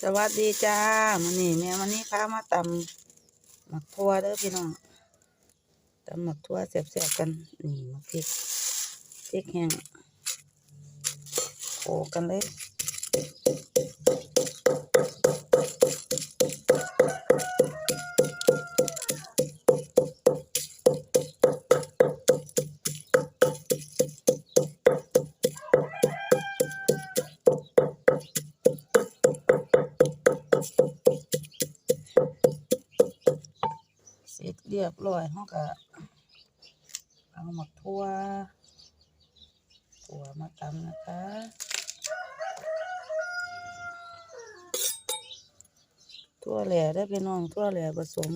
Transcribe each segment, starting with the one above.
สวัสดีจ้ามันนี่แม่มันนี่พามาตำหมักทั่วเด้อพี่น้องตำหมักทั่วแซ่บๆกัน นี่มักพริกพริกแห้งโขลกกันเลย เรียบร้อยเขาก็เอาหมักทั่วทั่วมาตำนะคะทั่วแหล่ได้อพี่น้องทั่วแหล่ผสม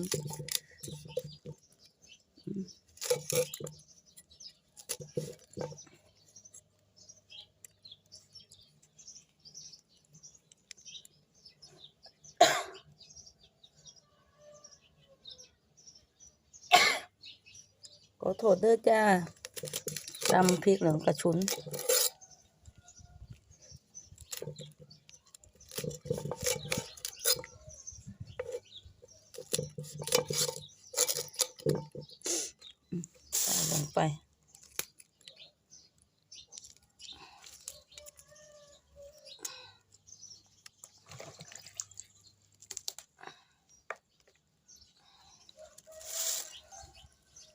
ขอโทษเด้อจ้าตำพริกเหลืองกระชุน ใส่ลงไป อื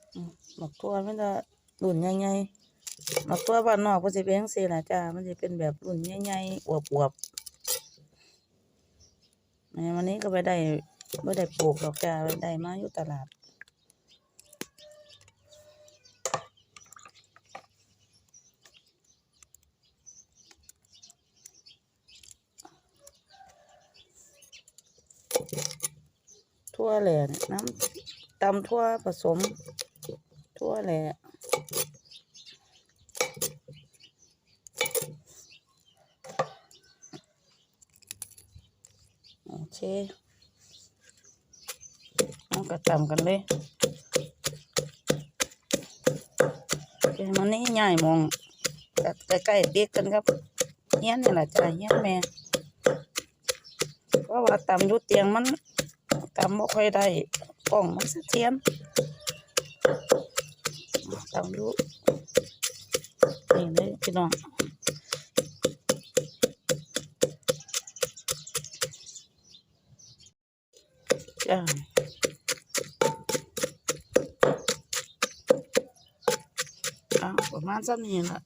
ม หมักทั่วมันจะรุ่นใหญ่ๆหมักทั่วบ้านนอกมันจะเป็นจั่งซี้ล่ะจ้า มันจะเป็นแบบรุ่นใหญ่ๆอวบๆแม่วันนี้ก็ไปได้ไม่ได้ปลูกดอกจ้าไปได้มาอยู่ตลาดทั่วแหล่เนี่ยน้ำตำทั่วผสม ทั่วแหล่โอเคเอากระตำกันเลยเดี๋ยวมันนี่ใหญ่มองใกล้ๆเด็กกันครับเฮี้ยนนี่แหละจ้ะเฮี้ยนแม่เพราะว่าตำยุเตียงมันตำบ่ค่อยได้กล้องมันสะเทียน ตำอยู่นี่เลยพี่น้องจ้าเอาประมาณสักนี้ละ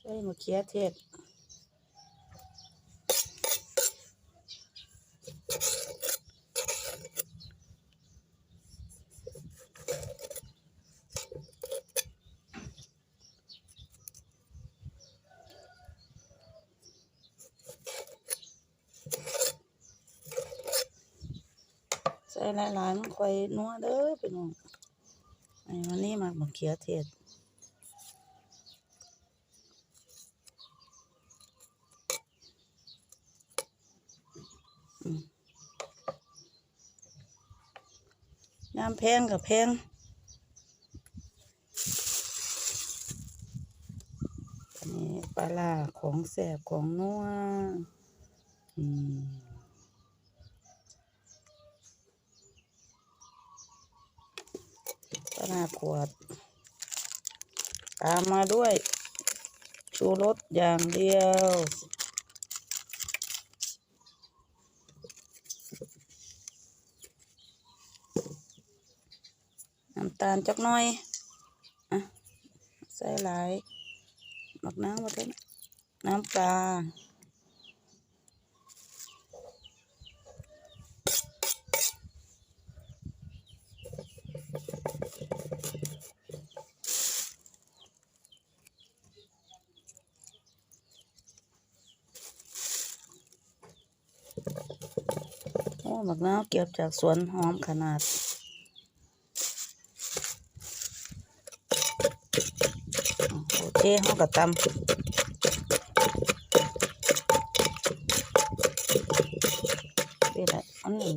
ใส่มะเขือเทศ หลายๆมันคอยนัวเด้อพี่น้องไอ้วันนี้มากมะเขือเทศอืมน้ำแพงกับแพงอันนี้ปลาร้าของแสบของนัวอืม ขนาขวด ตามมาด้วย ชูรสอย่างเดียวน้ำตาลจักน่อยอะใส่หลายหมักน้ำมาเถอะน้ำปลา หมักนาวเก็บจากสวนหอมขนาดโอเคห้องกระตำนี่แหละอันนี้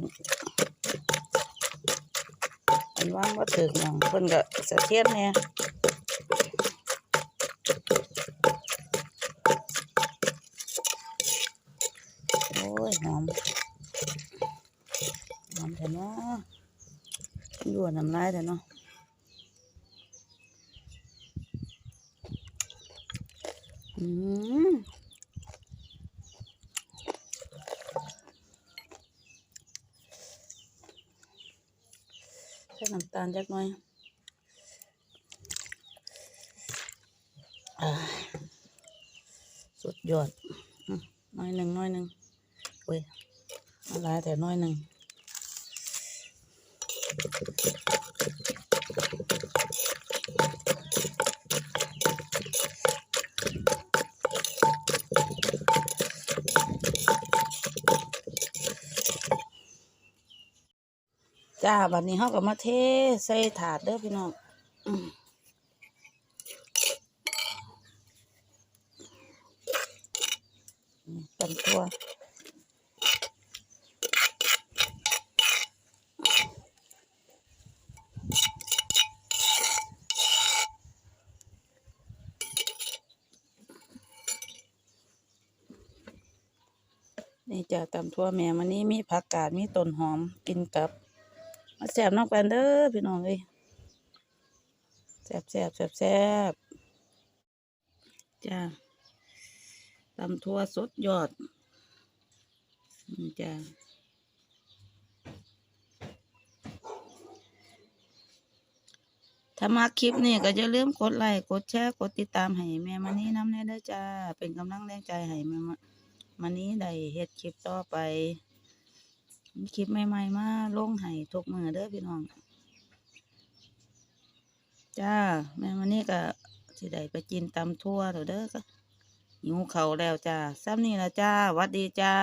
อันว่างว่าถึงอย่างเพิ่นก็สะเทียนเนี่ยหอม หอมแต่เนาะยั่วน้ำลายแต่เนาะอืมใส่น้ำตาลจักหน่อยอสุดยอดน้อยหนึ่งน้อยหนึ่งเว้ยน้ำลายแต่น้อยหนึ่ง จ้าบัดนี้เฮาก็มาเทใส่ถาดเด้อพี่น้องอืมนี่ตำตัว นี่จ้าตำทั่วแม่มันนี้มีผักกาดมีต้นหอมกินกับ มาแสบน้องกันเด้อพี่น้องเอ้ยแสบแสบแสบแสบจ้าตำทั่วสดยอดจ้าถ้ามาคลิปนี้ก็อย่าลืมกดไลค์กดแชร์กดติดตามให้แม่มานี้น้ำแน่เด้อจ้า เป็นกำลังแรงใจให้แม่มา มานี้ได้เฮ็ดคลิปต่อไป คลิปใหม่ๆมาลงให้ทุกมือเด้อพี่น้อง จ้า แม่วันนี้ก็สิได้ไปกินตำทั่วแล้วเด้อก็หิวเขาแล้วจ้าซ้ำนี่ละจ้าวัดดีจ้า